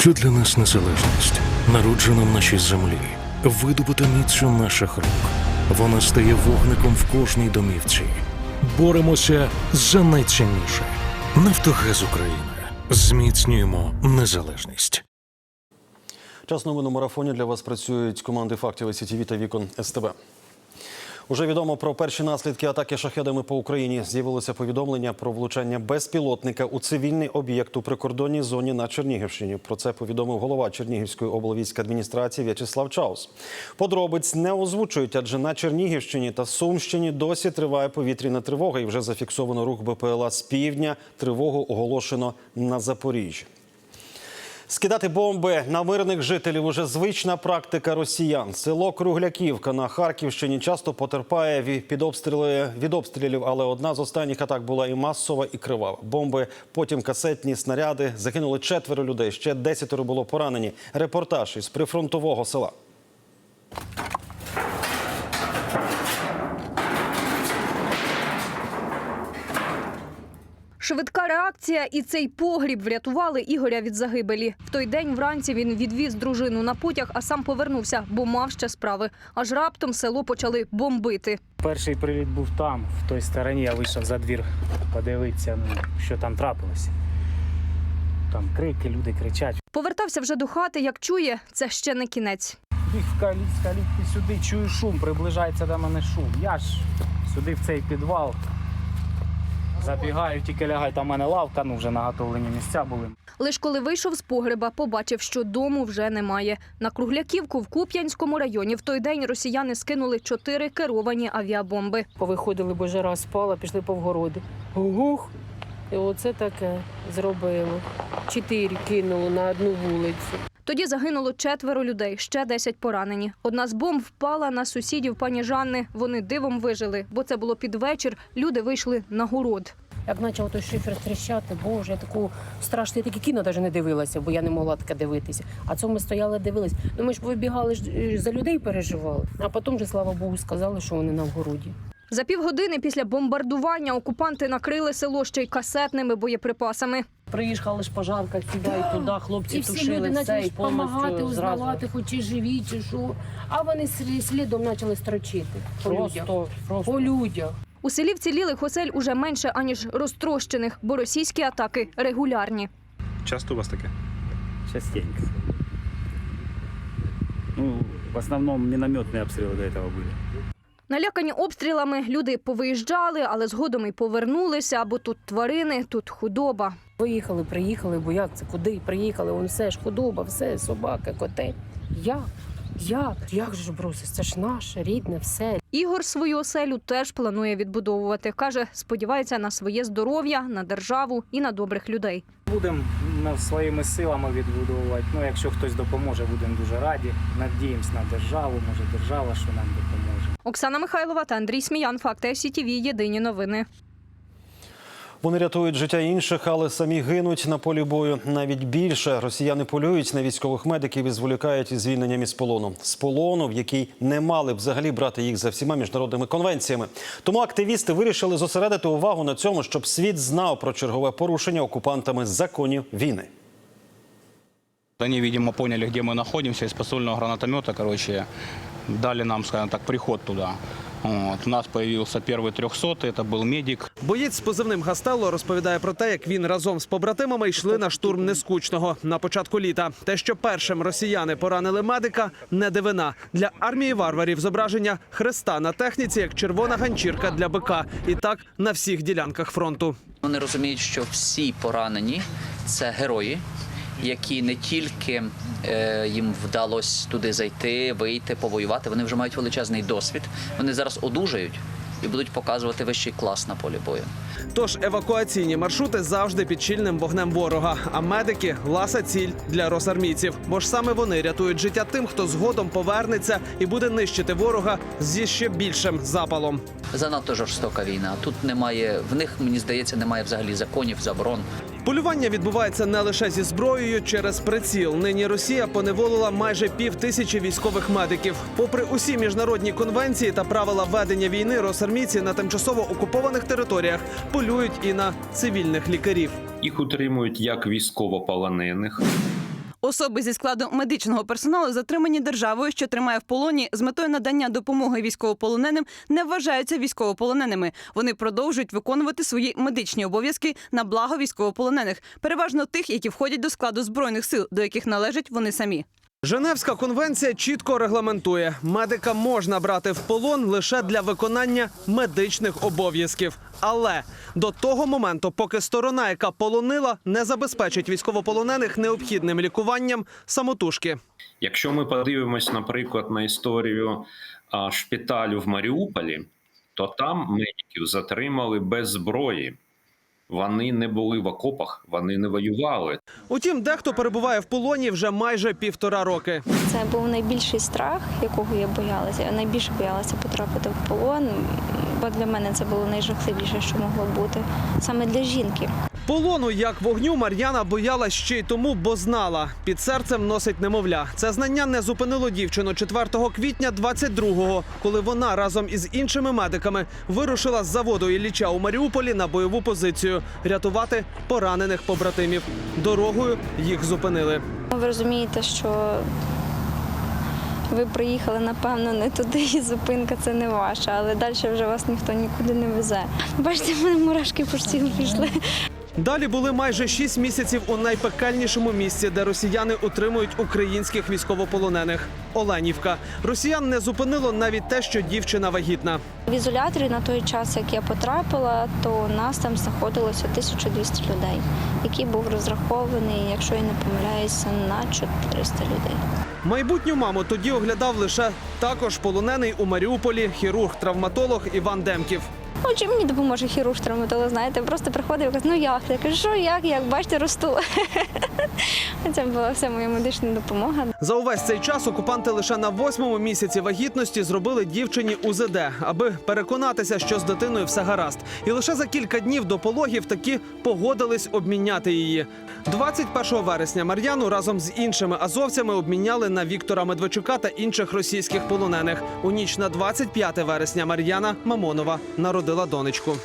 Що для нас незалежність? Народжена в нашій землі, видобута міцю наших рук. Вона стає вогником в кожній домівці. Боремося за найцінніше. Нафтогаз України. Зміцнюємо незалежність. Час новин у марафоні для вас працюють команди фактів СІТВ та Вікон СТБ. Уже відомо про перші наслідки атаки шахедами по Україні. З'явилося повідомлення про влучання безпілотника у цивільний об'єкт у прикордонній зоні на Чернігівщині. Про це повідомив голова Чернігівської облвійської адміністрації В'ячеслав Чаус. Подробиць не озвучують, адже на Чернігівщині та Сумщині досі триває повітряна тривога і вже зафіксовано рух БПЛА з півдня. Тривогу оголошено на Запоріжжі. Скидати бомби на мирних жителів уже звична практика росіян. Село Кругляківка на Харківщині часто потерпає від обстріли від обстрілів, але одна з останніх атак була і масова, і кривава. Бомби, потім касетні снаряди. Загинули четверо людей. Ще десятеро було поранені. Репортаж із прифронтового села. Швидка реакція і цей погріб врятували Ігоря від загибелі. В той день вранці він відвіз дружину на потяг, а сам повернувся, бо мав ще справи. Аж раптом село почали бомбити. Перший приліт був там, в той стороні. Я вийшов за двір подивитися, ну, що там трапилося. Там крики, люди кричать. Повертався вже до хати, як чує, це ще не кінець. Біг в калітки сюди, чую шум, приближається до мене шум. Я ж сюди в цей підвал. Забігаю, тільки лягаю, там в мене лавка, ну вже наготовлені місця були. Лиш коли вийшов з погреба, побачив, що дому вже немає. На Кругляківку в Куп'янському районі в той день росіяни скинули чотири керовані авіабомби. Повиходили, бо жара спала, пішли по вгороди. Гух! І оце таке зробили. Чотири кинуло на одну вулицю. Тоді загинуло четверо людей, ще десять поранені. Одна з бомб впала на сусідів пані Жанни. Вони дивом вижили, бо це було під вечір. Люди вийшли на город. Як почав той шифер тріщати, боже, я таку страшну, я такі кіно навіть не дивилася, бо я не могла таке дивитися. А це ми стояли, дивились. Ну ми ж вибігали ж е, за людей переживали. А потім же, слава Богу, сказали, що вони на вгороді. За півгодини після бомбардування окупанти накрили село ще й касетними боєприпасами. Приїхали ж пожарка сюди і туди, хлопці І всі тушили люди все почали і допомагати, зразу. узнавати, хоч чи живі, чи що. А вони слідом почали строчити по людях. Просто, просто. По людях. У селі вцілілих осель уже менше аніж розтрощених, бо російські атаки регулярні. Часто у вас таке? Частенько. Ну, в основному мінометні обстріли до цього були. Налякані обстрілами люди повиїжджали, але згодом і повернулися, бо тут тварини, тут худоба. Виїхали, приїхали, бо як це, куди приїхали, вон все ж худоба, все, собака, коти. Як? Як? Як же ж бросить? Це ж наше, рідне, все. Ігор свою оселю теж планує відбудовувати. Каже, сподівається на своє здоров'я, на державу і на добрих людей. Будемо ну, своїми силами відбудовувати. Ну, якщо хтось допоможе, будемо дуже раді. Надіємось на державу, може держава, що нам допоможе. Оксана Михайлова та Андрій Сміян. Факти СІТВ. Єдині новини. Вони рятують життя інших, але самі гинуть на полі бою. Навіть більше росіяни полюють на військових медиків і зволікають із звільненням із полону. З полону, в який не мали взагалі брати їх за всіма міжнародними конвенціями. Тому активісти вирішили зосередити увагу на цьому, щоб світ знав про чергове порушення окупантами законів війни. Они, видимо, поняли, где мы находимся, из посольного гранатомета, короче, дали нам, скажем так, приход туда. Вот. У нас появился первый 300 это был медик. Боєць з позивним Гастелло розповідає про те, як він разом з побратимами йшли на штурм нескучного на початку літа. Те, що першим росіяни поранили медика, не дивина для армії варварів. Зображення хреста на техніці як червона ганчірка для бика, і так на всіх ділянках фронту. Вони розуміють, що всі поранені це герої, які не тільки е, їм вдалося туди зайти, вийти, повоювати. Вони вже мають величезний досвід. Вони зараз одужають і будуть показувати вищий клас на полі бою. Тож евакуаційні маршрути завжди під чільним вогнем ворога. А медики ласа ціль для росармійців. Бо ж саме вони рятують життя тим, хто згодом повернеться і буде нищити ворога зі ще більшим запалом. Занадто жорстока війна. Тут немає в них, мені здається, немає взагалі законів, заборон. Полювання відбувається не лише зі зброєю через приціл. Нині Росія поневолила майже пів тисячі військових медиків. Попри усі міжнародні конвенції та правила ведення війни, росармійці на тимчасово окупованих територіях полюють і на цивільних лікарів. Їх утримують як військовополонених. Особи зі складу медичного персоналу, затримані державою, що тримає в полоні з метою надання допомоги військовополоненим, не вважаються військовополоненими. Вони продовжують виконувати свої медичні обов'язки на благо військовополонених, переважно тих, які входять до складу збройних сил, до яких належать вони самі. Женевська конвенція чітко регламентує, медика можна брати в полон лише для виконання медичних обов'язків. Але до того моменту, поки сторона, яка полонила, не забезпечить військовополонених необхідним лікуванням самотужки. Якщо ми подивимось, наприклад, на історію шпиталю в Маріуполі, то там медиків затримали без зброї. Вони не були в окопах, вони не воювали. Утім, дехто перебуває в полоні вже майже півтора роки. Це був найбільший страх, якого я боялася. Я найбільше боялася потрапити в полон, бо для мене це було найжахливіше, що могло бути саме для жінки. Полону як вогню Мар'яна боялась ще й тому, бо знала під серцем носить немовля. Це знання не зупинило дівчину 4 квітня 22-го, коли вона разом із іншими медиками вирушила з заводу Ілліча у Маріуполі на бойову позицію рятувати поранених побратимів. Дорогою їх зупинили. Ви розумієте, що ви приїхали, напевно, не туди, і зупинка це не ваша, але далі вже вас ніхто нікуди не везе. Бачите, в мене мурашки по тілу пішли. Далі були майже шість місяців у найпекельнішому місці, де росіяни утримують українських військовополонених. Оленівка. Росіян не зупинило навіть те, що дівчина вагітна. В ізоляторі на той час, як я потрапила, то нас там знаходилося 1200 людей, який був розрахований, якщо я не помиляюся, на 400 людей. Майбутню маму тоді оглядав лише також полонений у Маріуполі хірург-травматолог Іван Демків. Ну, чим мені допоможе хірург травматолог, знаєте, просто приходив і каже, ну як? Я кажу, що як, як, бачите, росту. Це була вся моя медична допомога. За увесь цей час окупанти лише на восьмому місяці вагітності зробили дівчині УЗД, аби переконатися, що з дитиною все гаразд. І лише за кілька днів до пологів таки погодились обміняти її. 21 вересня Мар'яну разом з іншими азовцями обміняли на Віктора Медведчука та інших російських полонених. У ніч на 25 вересня Мар'яна Мамонова народила донечку.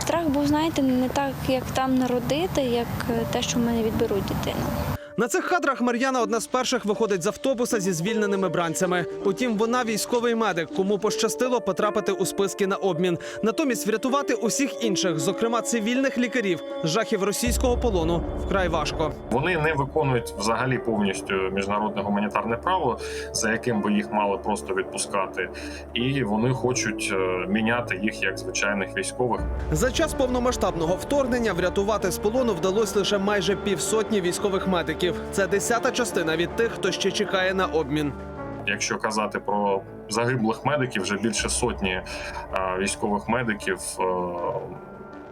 Страх був, знаєте, не так, як там народити, як е, те, що в мене відберуть дитину. На цих кадрах Мар'яна одна з перших виходить з автобуса зі звільненими бранцями. Утім, вона військовий медик, кому пощастило потрапити у списки на обмін. Натомість врятувати усіх інших, зокрема цивільних лікарів, жахів російського полону вкрай важко. Вони не виконують взагалі повністю міжнародне гуманітарне право, за яким би їх мали просто відпускати, і вони хочуть е, міняти їх як звичайних військових. За час повномасштабного вторгнення врятувати з полону вдалося лише майже півсотні військових медиків. Це десята частина від тих, хто ще чекає на обмін. Якщо казати про загиблих медиків, вже більше сотні е, військових медиків е,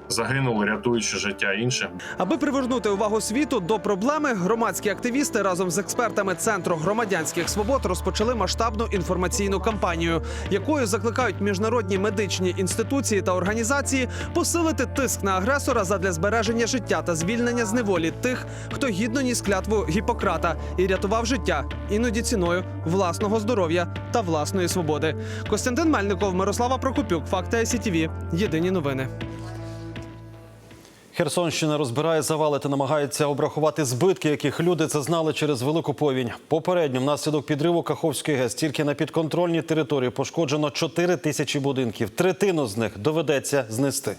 загинули, рятуючи життя інших. Аби привернути увагу світу до проблеми, громадські активісти разом з експертами Центру громадянських свобод розпочали масштабну інформаційну кампанію, якою закликають міжнародні медичні інституції та організації посилити тиск на агресора задля збереження життя та звільнення з неволі тих, хто гідно ніс клятву Гіппократа і рятував життя, іноді ціною власного здоров'я та власної свободи. Костянтин Мельников, Мирослава Прокопюк, Факти СІТВ. Єдині новини. Херсонщина розбирає завали та намагається обрахувати збитки, яких люди зазнали через велику повінь. Попередньо внаслідок підриву Каховської ГЕС тільки на підконтрольній території пошкоджено 4 тисячі будинків. Третину з них доведеться знести.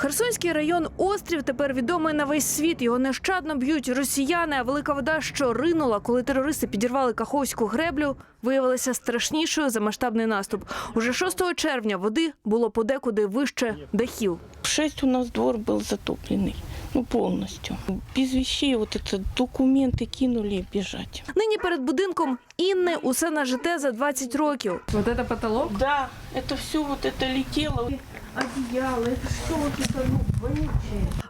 Херсонський район Острів тепер відомий на весь світ. Його нещадно б'ють росіяни. А велика вода, що ринула, коли терористи підірвали Каховську греблю, виявилася страшнішою за масштабний наступ. Уже 6 червня води було подекуди вище дахів. В шесть у нас двор был затопленный. Ну, полностью. Без вещей вот это документы кинули и бежать. Нині перед будинком Інни усе нажите за 20 років. Вот це потолок? Да, это все вот это летело. Одеяло, это все вот это, ну, вонючее.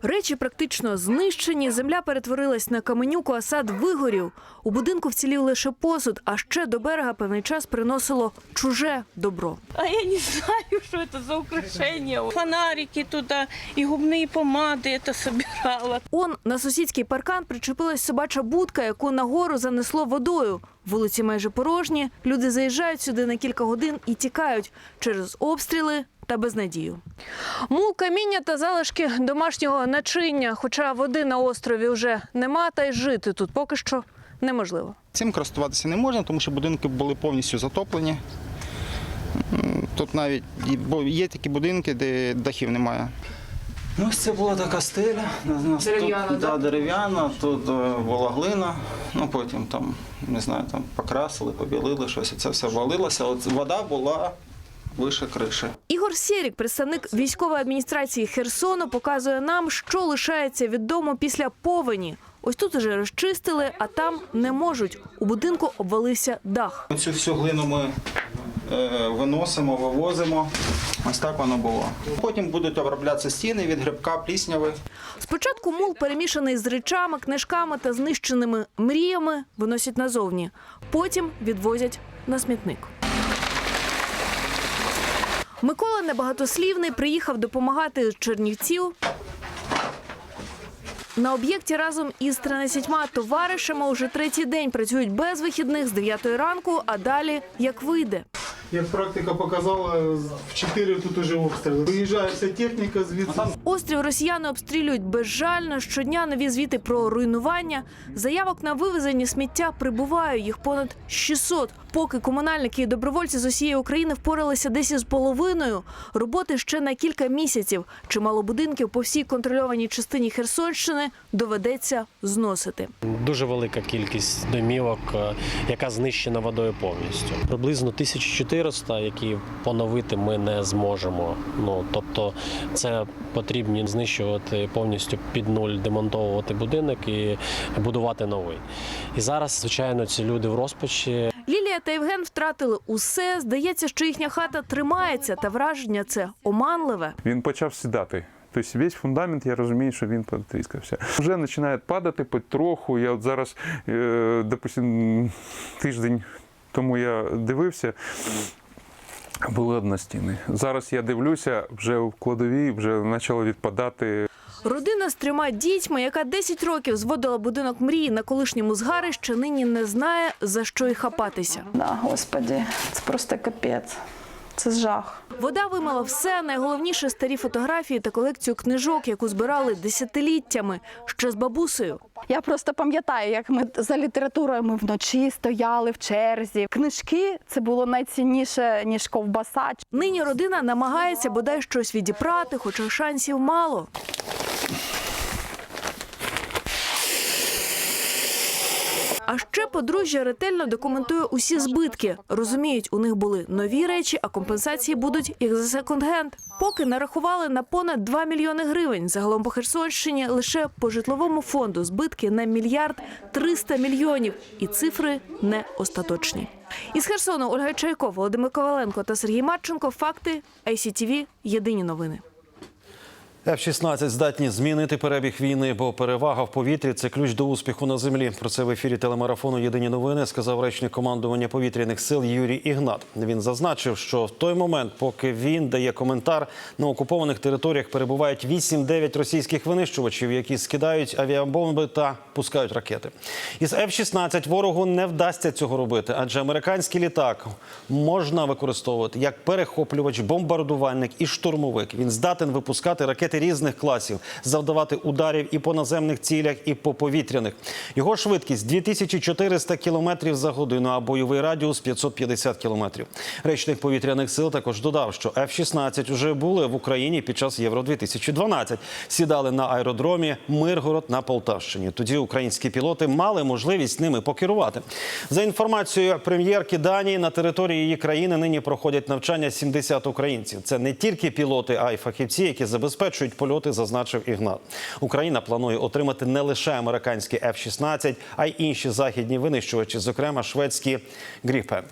Речі практично знищені. Земля перетворилась на каменюку, а сад вигорів. У будинку вцілів лише посуд, а ще до берега певний час приносило чуже добро. А я не знаю, что это за украшения. Фонарики туда и губные помады это собирала. Он на сусідський паркан причепилась собача будка, яку нагору занесло водою. Вулиці майже порожні. Люди заїжджають сюди на кілька годин і тікають через обстріли та безнадію. Мул каміння та залишки домашнього начиння. Хоча води на острові вже нема, та й жити тут поки що неможливо. Цим користуватися не можна, тому що будинки були повністю затоплені. Тут навіть бо є такі будинки, де дахів немає. Ну, ось це була така стеля. Дерев'яна, тут, да? да, дерев'яна, тут була глина, ну потім там, не знаю, там покрасили, побілили щось, і це все валилося. От вода була вище криші. Ігор Сєрік, представник військової адміністрації Херсону, показує нам, що лишається від дому після повені. Ось тут уже розчистили, а там не можуть. У будинку обвалився дах. Цю всю глину ми е, виносимо, вивозимо. Ось так воно було. Потім будуть оброблятися стіни від грибка, плісняви. Спочатку мул, перемішаний з речами, книжками та знищеними мріями, виносять назовні. Потім відвозять на смітник. Микола небагатослівний приїхав допомагати з Чернівців. На об'єкті разом із 13 товаришами уже третій день працюють без вихідних з 9 ранку, а далі як вийде. Як практика показала, в 4 тут уже обстріли. Виїжджає вся техніка звідси. Острів росіяни обстрілюють безжально. Щодня нові звіти про руйнування. Заявок на вивезення сміття прибуває. Їх понад 600. Поки комунальники і добровольці з усієї України впоралися десь із половиною. Роботи ще на кілька місяців. Чимало будинків по всій контрольованій частині Херсонщини доведеться зносити. Дуже велика кількість домівок, е, яка знищена водою повністю. Приблизно 1400, які поновити ми не зможемо. Ну тобто, це потрібно знищувати повністю під нуль, демонтовувати будинок і будувати новий. І зараз, звичайно, ці люди в розпачі. Лілія та Євген втратили усе. Здається, що їхня хата тримається, та враження це оманливе. Він почав сідати. Тобто весь фундамент, я розумію, що він потріскався. Вже починає падати потроху. Я от зараз, е, допустим, тиждень тому я дивився. Були одностіни. Зараз я дивлюся, вже в кладовій вже почало відпадати. Родина з трьома дітьми, яка 10 років зводила будинок мрії на колишньому згарищі, нині не знає за що й хапатися. Да, господі, це просто капець. Це жах. Вода вимила все, найголовніше старі фотографії та колекцію книжок, яку збирали десятиліттями ще з бабусею. Я просто пам'ятаю, як ми за літературою ми вночі стояли в черзі. Книжки це було найцінніше ніж ковбаса. Нині родина намагається бодай щось відіпрати, хоча шансів мало. А ще подружжя ретельно документує усі збитки. Розуміють, у них були нові речі, а компенсації будуть як за секонд-генд. Поки нарахували на понад 2 мільйони гривень. Загалом по Херсонщині лише по житловому фонду збитки на мільярд 300 мільйонів. І цифри не остаточні. Із Херсону Ольга Чайко, Володимир Коваленко та Сергій Марченко. Факти ICTV. Єдині новини. F-16 здатні змінити перебіг війни, бо перевага в повітрі це ключ до успіху на землі. Про це в ефірі телемарафону Єдині новини сказав речник командування повітряних сил Юрій Ігнат. Він зазначив, що в той момент, поки він дає коментар, на окупованих територіях перебувають 8-9 російських винищувачів, які скидають авіабомби та пускають ракети. Із F-16 ворогу не вдасться цього робити, адже американський літак можна використовувати як перехоплювач, бомбардувальник і штурмовик. Він здатен випускати ракети різних класів, завдавати ударів і по наземних цілях, і по повітряних. Його швидкість 2400 км за годину, а бойовий радіус 550 км. Речник повітряних сил також додав, що F-16 вже були в Україні під час Євро 2012 Сідали на аеродромі Миргород на Полтавщині. Тоді українські пілоти мали можливість ними покерувати. За інформацією прем'єрки Данії, на території її країни нині проходять навчання 70 українців. Це не тільки пілоти, а й фахівці, які забезпечують польоти, зазначив Ігнат. Україна планує отримати не лише американські F-16, а й інші західні винищувачі, зокрема шведські Гріпен.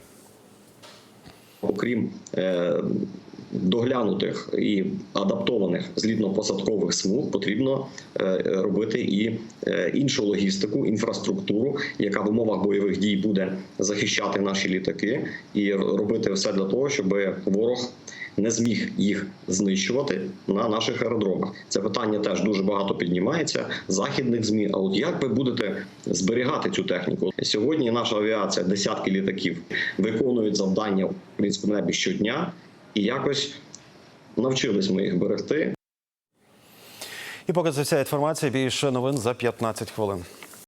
окрім е, доглянутих і адаптованих злітно-посадкових смуг, потрібно е, робити і е, іншу логістику, інфраструктуру, яка в умовах бойових дій буде захищати наші літаки, і робити все для того, щоб ворог. Не зміг їх знищувати на наших аеродромах. Це питання теж дуже багато піднімається західних змі. А от як ви будете зберігати цю техніку? Сьогодні наша авіація, десятки літаків, виконують завдання в українському небі щодня, і якось Навчились ми їх берегти. І поки це вся інформація, більше новин за 15 хвилин.